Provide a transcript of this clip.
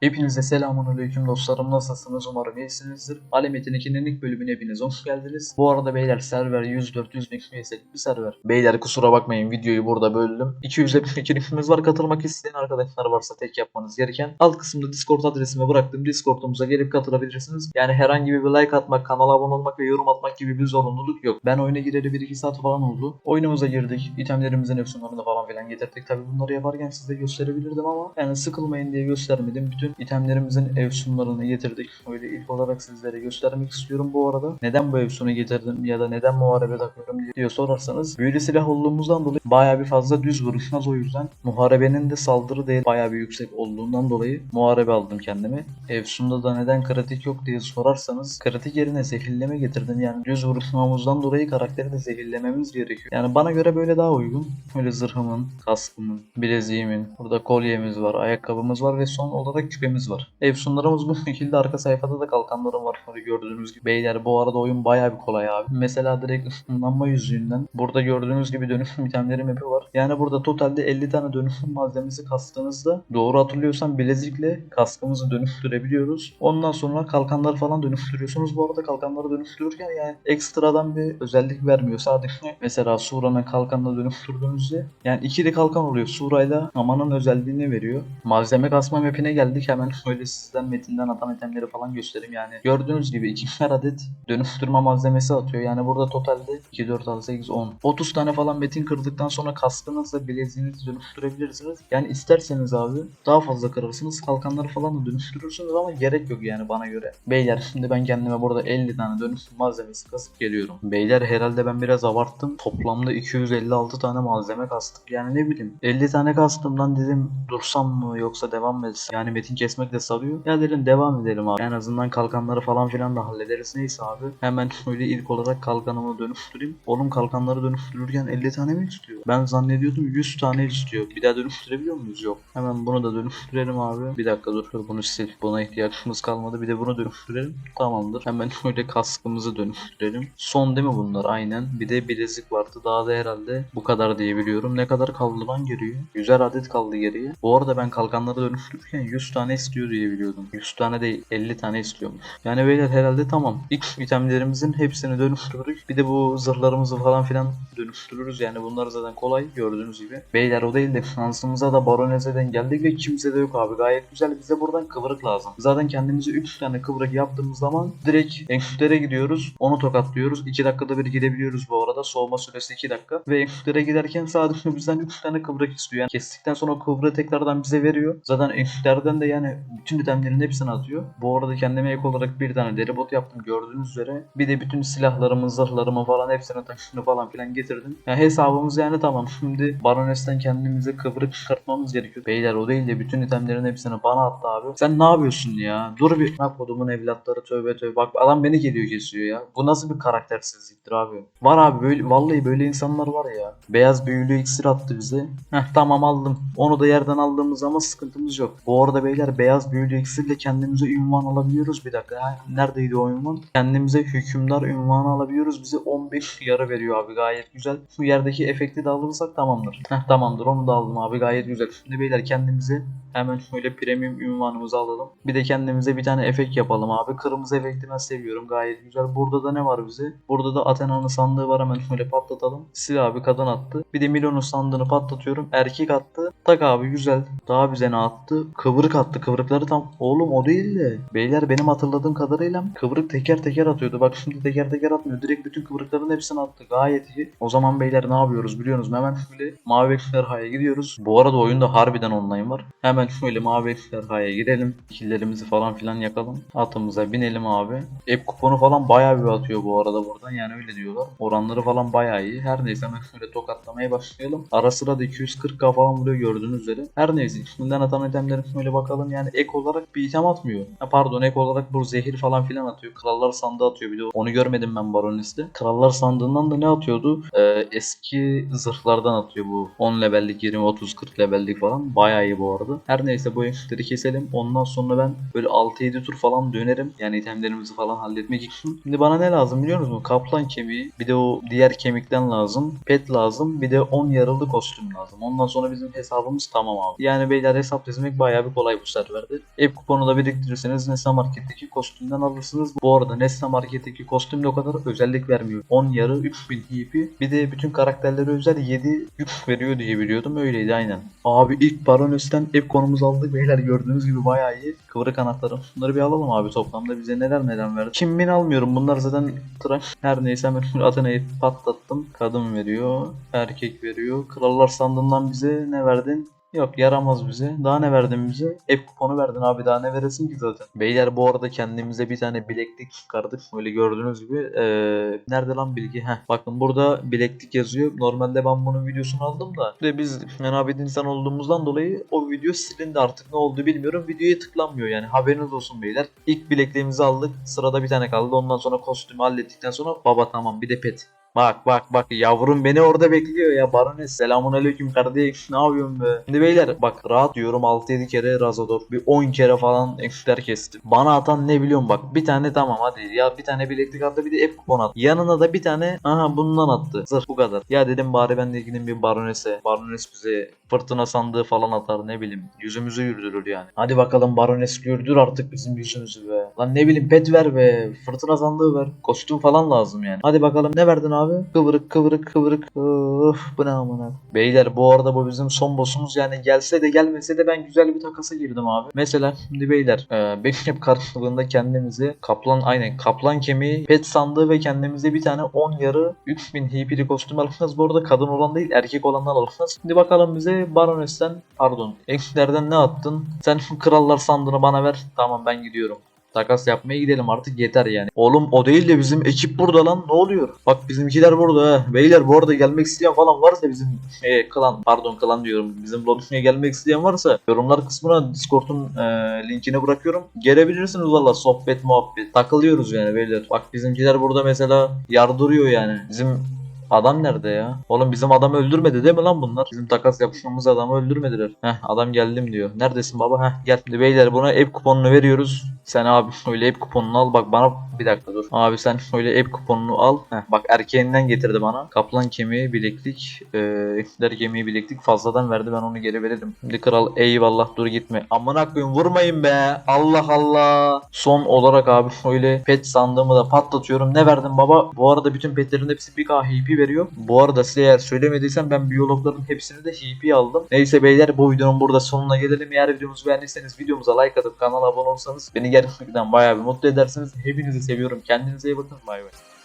Hepinize selamun aleyküm dostlarım nasılsınız umarım iyisinizdir. Alemetin 2'nin ilk bölümüne hepiniz hoş geldiniz. Bu arada beyler server 100-400 bin üyeselik bir server. Beyler kusura bakmayın videoyu burada böldüm. 200'e bin linkimiz var katılmak isteyen arkadaşlar varsa tek yapmanız gereken alt kısımda discord adresime bıraktığım discordumuza gelip katılabilirsiniz. Yani herhangi bir like atmak, kanala abone olmak ve yorum atmak gibi bir zorunluluk yok. Ben oyuna gireli 1-2 saat falan oldu. Oyunumuza girdik. itemlerimizin efsunlarını falan filan getirdik. Tabi bunları yaparken size gösterebilirdim ama yani sıkılmayın diye göstermedim. Bütün itemlerimizin efsunlarını getirdik. Öyle ilk olarak sizlere göstermek istiyorum bu arada. Neden bu efsunu getirdim ya da neden muharebe takıyorum diye- sorarsanız büyülü silah olduğumuzdan dolayı bayağı bir fazla düz vuruşmaz o yüzden. Muharebenin de saldırı değeri bayağı bir yüksek olduğundan dolayı muharebe aldım kendime. Efsun'da da neden kritik yok diye sorarsanız kritik yerine zehirleme getirdim. Yani düz vuruşmamızdan dolayı karakteri de zehirlememiz gerekiyor. Yani bana göre böyle daha uygun. Öyle zırhımın, kaskımın, bileziğimin, burada kolyemiz var, ayakkabımız var ve son olarak küpemiz var. Efsunlarımız bu şekilde arka sayfada da kalkanlarım var. Böyle gördüğünüz gibi. Beyler bu arada oyun bayağı bir kolay abi. Mesela direkt ışınlanma yüzüğünden burada gördüğünüz gibi dönüşüm itemleri map'i var. Yani burada totalde 50 tane dönüşüm malzemesi kastığınızda doğru hatırlıyorsam bilezikle kaskımızı dönüştürebiliyoruz. Ondan sonra kalkanları falan dönüştürüyorsunuz. Bu arada kalkanları dönüştürürken yani ekstradan bir özellik vermiyor. Sadece mesela Sura'nın kalkanını dönüştürdüğünüzzde yani ikili kalkan oluyor. Sura'yla Aman'ın özelliğini veriyor. Malzeme kasma map'ine geldik. Hemen şöyle sizden metinden atan itemleri falan göstereyim. Yani gördüğünüz gibi ikişer adet dönüştürme malzemesi atıyor. Yani burada totalde 2, 4, 6, 8, 10. 30 tane falan metin kırdıktan sonra kaskınızla bileziğinizi dönüştürebilirsiniz. Yani isterseniz abi daha fazla kırırsınız. Kalkanları falan da dönüştürürsünüz ama gerek yok yani bana göre. Beyler şimdi ben kendime burada 50 tane dönüşüm malzemesi kasıp geliyorum. Beyler herhalde ben biraz abarttım. Toplamda 256 tane malzeme kastık. Yani ne bileyim 50 tane kastımdan dedim dursam mı yoksa devam mı etsem? Yani metin kesmek de sarıyor. Ya dedim devam edelim abi. En azından kalkanları falan filan da hallederiz. Neyse abi. Hemen şöyle ilk olarak kalkanımı dönüştüreyim. Oğlum kalkanları dönüştürürken 50 tane mi istiyor? Ben zannediyordum 100 tane istiyor. Bir daha dönüştürebiliyor muyuz? Yok. Hemen bunu da dönüştürelim abi. Bir dakika dur. Bunu sil. Buna ihtiyacımız kalmadı. Bir de bunu dönüştürelim. Tamamdır. Hemen şöyle kaskımızı dönüştürelim. Son değil mi bunlar? Aynen. Bir de bilezik vardı. Daha da herhalde bu kadar diye biliyorum. Ne kadar kaldı lan geriye? 100'er adet kaldı geriye. Bu arada ben kalkanları dönüştürürken 100 tane istiyor diye biliyordum. 100 tane değil 50 tane istiyormuş. Yani beyler herhalde tamam. İlk itemlerimizin hepsini dönüştürdük. Bir de bu zırhlarımızı falan filan dönüştürürüz. Yani bunlar zaten kolay gördüğünüz gibi. Beyler o değil de şansımıza da Baronese'den geldik ve kimse de yok abi. Gayet güzel. Bize buradan kıvırık lazım. Zaten kendimize 3 tane kıvırık yaptığımız zaman direkt enfütlere gidiyoruz. Onu tokatlıyoruz. 2 dakikada bir gidebiliyoruz bu arada. Soğuma süresi 2 dakika. Ve enfütlere giderken sadece bizden 3 tane kıvırık istiyor. Yani kestikten sonra o kıvırığı tekrardan bize veriyor. Zaten enfütlerden de yani bütün itemlerin hepsini atıyor. Bu arada kendime ek olarak bir tane deri bot yaptım gördüğünüz üzere. Bir de bütün silahlarımı, zırhlarımı falan hepsini taşını falan filan getirdim. Yani hesabımız yani tamam. Şimdi Barones'ten kendimize kıvırık çıkartmamız gerekiyor. Beyler o değil de bütün itemlerin hepsini bana attı abi. Sen ne yapıyorsun ya? Dur bir. Bak kodumun evlatları tövbe tövbe. Bak adam beni geliyor kesiyor ya. Bu nasıl bir karaktersizliktir abi? Var abi böyle vallahi böyle insanlar var ya. Beyaz büyülü iksir attı bize. Heh tamam aldım. Onu da yerden aldığımız zaman sıkıntımız yok. Bu arada beyler beyaz büyülü iksirle kendimize ünvan alabiliyoruz. Bir dakika. Neredeydi o ünvan? Kendimize hükümdar ünvanı alabiliyoruz. Bize 15 yarı veriyor abi. Gayet güzel. Şu yerdeki efekti de alırsak tamamdır. Heh tamamdır. Onu da aldım abi. Gayet güzel. Şimdi beyler kendimize hemen şöyle premium ünvanımızı alalım. Bir de kendimize bir tane efekt yapalım abi. Kırmızı efekti ben seviyorum. Gayet güzel. Burada da ne var bize? Burada da Athena'nın sandığı var. Hemen şöyle patlatalım. Sil abi kadın attı. Bir de Milon'un sandığını patlatıyorum. Erkek attı. Tak abi güzel. Daha bize ne attı? Kıvrık attı. Kıvrıkları tam. Oğlum o değil de. Beyler benim hatırladığım kadarıyla kıvrık teker teker atıyordu. Bak şimdi teker teker atmıyor. Direkt bütün kıvrıkların hepsini attı. Gayet iyi. O zaman beyler ne yapıyoruz biliyorsunuz? Hemen şöyle mavi ejderhaya gidiyoruz. Bu arada oyunda harbiden online var. Hemen şöyle mavi ejderhaya gidelim. Killerimizi falan filan yakalım. Atımıza binelim abi. App kuponu falan bayağı bir atıyor bu arada buradan. Yani öyle diyorlar. Oranları falan bayağı iyi. Her neyse hemen şöyle tokatlamaya başlayalım. Ara sıra da 240k falan vuruyor gördüğünüz üzere. Her neyse şimdiden atan itemlere şöyle bakalım. Yani ek olarak bir item atmıyor. Ha, pardon ek olarak bu zehir falan filan atıyor. Krallar sandığı atıyor bir de onu görmedim ben Barones'te. Krallar sandığından da ne atıyordu? Ee, eski zırhlardan atıyor bu. 10 levellik 20 30 40 levellik falan. Bayağı iyi bu arada. Her neyse bu enfütleri keselim. Ondan sonra ben böyle 6-7 tur falan dönerim. Yani itemlerimizi falan halletmek için. Şimdi bana ne lazım biliyor musunuz? Kaplan kemiği. Bir de o diğer kemikten lazım. Pet lazım. Bir de 10 yaralı kostüm lazım. Ondan sonra bizim hesabımız tamam abi. Yani beyler hesap dizmek bayağı bir kolay bu serverde. Ev kuponu da biriktirirseniz Nesne Market'teki kostümden alırsınız. Bu arada Nesne Market'teki kostüm o kadar özellik vermiyor. 10 yarı 3000 HP. Bir de bütün karakterlere özel 7 yük veriyor diye biliyordum. Öyleydi aynen. Abi ilk Baroness'ten ev konumuzu aldık. Beyler gördüğünüz gibi bayağı iyi. Kıvırık kanatlarım. Bunları bir alalım abi toplamda. Bize neler neden verdi. Kim bin almıyorum. Bunlar zaten tıraş. Her neyse ben Athena'yı patlattım. Kadın veriyor. Erkek veriyor. Krallar sandığından bize ne verdin? Yok yaramaz bize. Daha ne verdin bize? Ev kuponu verdin abi daha ne veresin ki zaten. Beyler bu arada kendimize bir tane bileklik çıkardık. Öyle gördüğünüz gibi. Ee, nerede lan bilgi? Heh. Bakın burada bileklik yazıyor. Normalde ben bunun videosunu aldım da. Ve biz menabet insan olduğumuzdan dolayı o video silindi artık. Ne oldu bilmiyorum. Videoya tıklanmıyor yani. Haberiniz olsun beyler. İlk bilekliğimizi aldık. Sırada bir tane kaldı. Ondan sonra kostümü hallettikten sonra baba tamam bir de pet. Bak bak bak yavrum beni orada bekliyor ya. Barones selamun aleyküm kardeş. Ne yapıyorsun be? Şimdi beyler bak rahat diyorum. 6-7 kere Razador bir 10 kere falan ekster kestim. Bana atan ne biliyorum bak bir tane tamam hadi. Ya bir tane bileklik attı bir de F kupon attı. Yanına da bir tane aha bundan attı. Zırh bu kadar. Ya dedim bari ben de gideyim bir Barones'e. Barones bize fırtına sandığı falan atar ne bileyim. Yüzümüzü güldürür yani. Hadi bakalım Barones güldür artık bizim yüzümüzü be. Lan ne bileyim pet ver be. Fırtına sandığı ver. Kostüm falan lazım yani. Hadi bakalım ne verdin abi? Kıvırık kıvırık kıvırık. Of bu ne amına. Beyler bu arada bu bizim son boss'umuz yani gelse de gelmese de ben güzel bir takasa girdim abi. Mesela şimdi beyler e, hep karşılığında kendimizi kaplan aynen kaplan kemiği pet sandığı ve kendimize bir tane 10 yarı 3000 HP'li kostüm alırsanız bu arada kadın olan değil erkek olanlar alırsanız. Şimdi bakalım bize Baroness'ten pardon eksiklerden ne attın? Sen krallar sandığını bana ver. Tamam ben gidiyorum. Takas yapmaya gidelim artık yeter yani. Oğlum o değil de bizim ekip burada lan ne oluyor? Bak bizimkiler burada ha. Beyler bu arada gelmek isteyen falan varsa bizim e, klan pardon klan diyorum. Bizim lobisine gelmek isteyen varsa yorumlar kısmına Discord'un e, linkini bırakıyorum. Gelebilirsiniz valla sohbet muhabbet. Takılıyoruz yani beyler. Bak bizimkiler burada mesela yardırıyor yani. Bizim Adam nerede ya? Oğlum bizim adamı öldürmedi değil mi lan bunlar? Bizim takas yapışmamız adamı öldürmediler. Heh adam geldim diyor. Neredesin baba? Heh gel. Beyler buna ev kuponunu veriyoruz. Sen abi öyle ev kuponunu al. Bak bana bir dakika dur. Abi sen öyle ev kuponunu al. Heh, bak erkeğinden getirdi bana. Kaplan kemiği bileklik. Eee der kemiği bileklik fazladan verdi. Ben onu geri veririm. Şimdi kral eyvallah dur gitme. Amına koyayım vurmayın be. Allah Allah. Son olarak abi öyle pet sandığımı da patlatıyorum. Ne verdin baba? Bu arada bütün petlerin hepsi 1k Veriyor. Bu arada size eğer söylemediysem ben biyologların hepsini de HP aldım. Neyse beyler bu videonun burada sonuna gelelim. Eğer videomuzu beğendiyseniz videomuza like atıp kanala abone olursanız beni gerçekten bayağı bir mutlu edersiniz. Hepinizi seviyorum. Kendinize iyi bakın. Bay bay.